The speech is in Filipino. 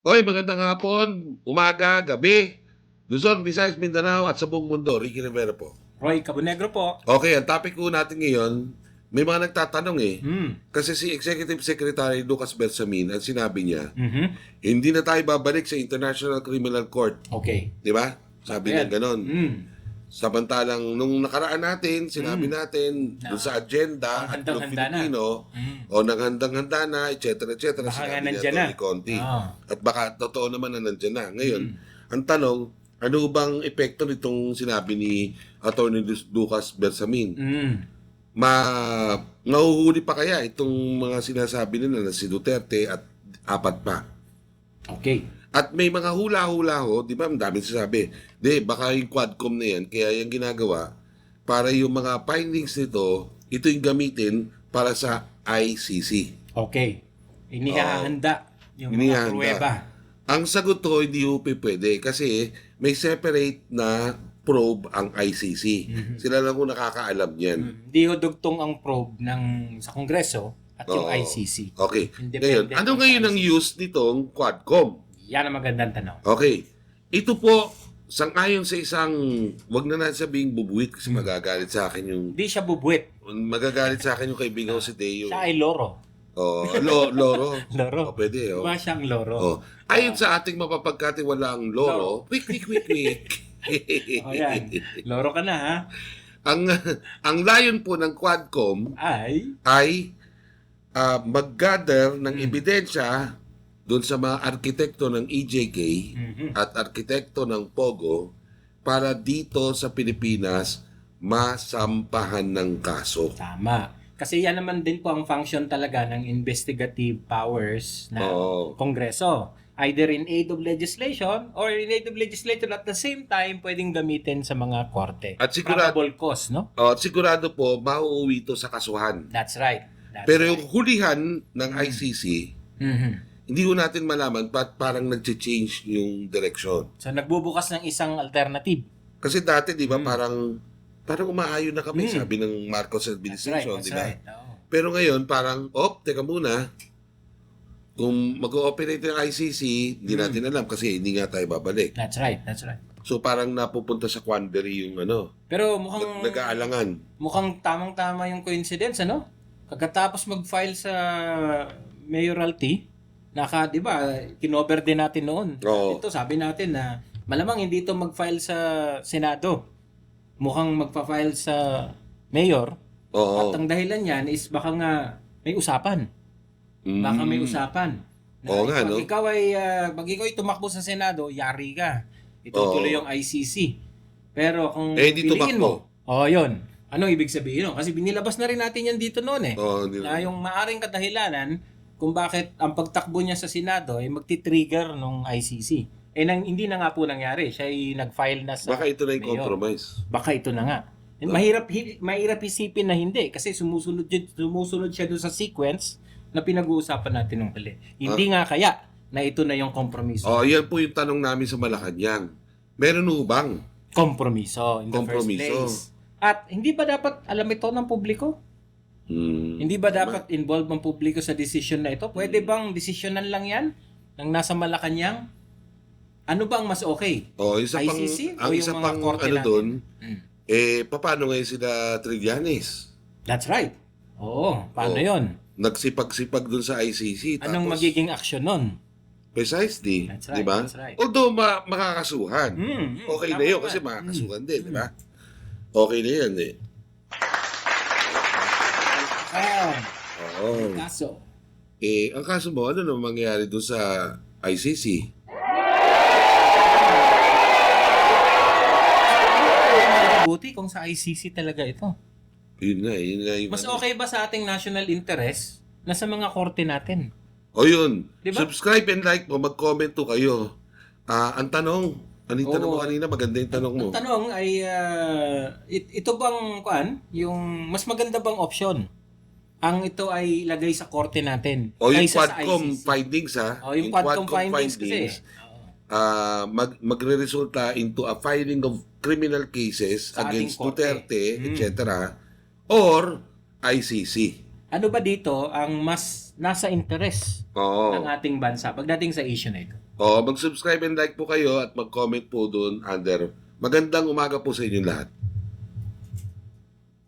Hoy, magandang hapon, umaga, gabi. Luzon, Visayas, Mindanao at sa buong mundo. Ricky Rivera po. Roy Cabonegro po. Okay, ang topic ko natin ngayon, may mga nagtatanong eh. Mm. Kasi si Executive Secretary Lucas Bersamin, ang sinabi niya, mm-hmm. hindi na tayo babalik sa International Criminal Court. Okay. Di ba? Sabi niya ganon. Mm. Samantalang nung nakaraan natin, sinabi natin Na- doon sa agenda Ang at ng handang-handa na. Filipino, Hmm. o nanghandang-handa na, etc. etc. Baka nga Sinabi niya nandyan na. Conti. Ah. At baka totoo naman na nandyan na. Ngayon, Hmm. ang tanong, ano bang epekto nitong sinabi ni Atty. Lucas Bersamin? Hmm. Ma nahuhuli pa kaya itong mga sinasabi nila na si Duterte at apat pa? Okay. At may mga hula-hula ho, di ba? Ang daming sasabi. Di, baka yung Quadcom na yan, kaya yung ginagawa, para yung mga findings nito, ito yung gamitin para sa ICC. Okay. Inihahanda yung mga pruweba. Ang sagot ho, hindi ho pwede kasi may separate na probe ang ICC. Sila lang ho nakakaalam niyan. Hmm. Hindi ho dugtong ang probe ng sa Kongreso at yung Oo. ICC. Okay. Ngayon, ano ng ngayon ang use nitong Quadcom? Yan ang magandang tanong. Okay. Ito po, sangayon sa isang, wag na natin sabihing bubuit kasi magagalit sa akin yung, Hindi siya bubuit. magagalit sa akin yung kaibigan ko si Teo. Siya ay loro. Oh, lo, loro. Loro. Oh, pwede, oh. Diba siyang loro? Oh. Ayon sa ating mapapagkatiwalaang loro, quick, quick, quick, quick. O yan. Loro ka na ha? ang ang layon po ng Quadcom Ay. ay ah, mag-gather ng Hmm. ebidensya doon sa mga arkitekto ng EJK Mhm. at arkitekto ng Pogo para dito sa Pilipinas masampahan ng kaso. Tama. Kasi yan naman din po ang function talaga ng investigative powers ng Oo. Kongreso. Either in aid of legislation or in aid of legislation at the same time pwedeng gamitin sa mga korte. At sigurado- Probable cause, no? Oh, at sigurado po mauuwi ito sa kasuhan. That's right. That's Pero right. yung hulihan ng ICC, Mhm. Hindi ko natin malaman ba't parang nag-change yung direction. So nagbubukas ng isang alternative. Kasi dati, di ba, Mm. parang parang umaayon na kami, Mm. sabi ng Marcos administration, di ba? Oo. Pero ngayon, parang, op, teka muna, kung mag-ooperate yung ICC, hindi Mm. natin alam kasi hindi nga tayo babalik. That's right. That's right. So parang napupunta sa quandary yung ano, Pero mukhang nag- nag-aalangan. mukhang tamang-tama yung coincidence, ano? Pagkatapos mag-file sa mayoralty, naka, di ba, kinover din natin noon. Oo. Ito, sabi natin na malamang hindi ito mag-file sa Senado. Mukhang magpa-file sa mayor. Oo. At ang dahilan yan is baka nga may usapan. Baka may Mm. usapan. Na Oo nga, pag no? ikaw ay, ah, pag ikaw ay tumakbo sa Senado, yari ka. Itutuloy Oo. yung ICC. Pero kung Eh, hindi piliin tumakbo. mo, oh, yun. Anong ibig sabihin nun? Kasi binilabas na rin natin yan dito noon eh. Oo, hindi Na yung maaring kadahilanan kung bakit ang pagtakbo niya sa Senado ay magti-trigger ng ICC. Eh nang, hindi na nga po nangyari. Siya ay nag-file na sa Baka ito na yung mayor. compromise. Baka ito na nga. Eh, Mahirap hi- mahirap isipin na hindi kasi sumusunod yun- sumusunod siya doon sa sequence na pinag-uusapan natin nung huli. Hindi nga kaya na ito na yung kompromiso. Oh, yan po yung tanong namin sa Malacanang. Meron ho bang? Kompromiso in the Kompromiso. first place. At hindi ba dapat alam ito ng publiko? Hmm. Hindi ba dapat involved ang publiko sa decision na ito? Pwede bang desisyonan lang yan ng nasa Malacanang? Ano ba ang mas okay? Oh, isa pang, ICC o ang yung isa mga pang korte ano natin? doon, Mm. eh, paano ngayon sila Trillanes? That's right. Oo, paano Oo. yon? Nagsipag-sipag doon sa ICC. Anong tapos, magiging aksyon nun? Precisely. That's right, di ba? that's right. Although ma- makakasuhan. Mm, mm, Okay tama na yun naman. kasi makakasuhan din, di ba? Okay na yan eh. Ah, Oo. kaso. Eh, ang kaso mo, ano naman mangyayari doon sa ICC? Buti kung sa ICC talaga ito. Yun nga, yun nga yung Mas ano. okay ba sa ating national interest na sa mga korte natin? O yun, Di ba? subscribe and like mo, mag-comment to kayo. Ah, ang tanong, ano yung tanong mo Oo. kanina? Maganda yung tanong mo. Ang tanong ay, ah, it- ito bang, kuan, yung mas maganda bang option? Ang ito ay ilagay sa korte natin. O yung kaysa sa Quadcom ICC. findings ha. O yung Quadcom findings, kasi. ah, mag magre-resulta into a filing of criminal cases Sa ating against korte. Duterte, Mm. etc. or ICC. Ano ba dito ang mas nasa interest Oo. ng ating bansa pagdating sa issue na ito? O, mag-subscribe and like po kayo at mag-comment po doon under. Magandang umaga po sa inyong lahat.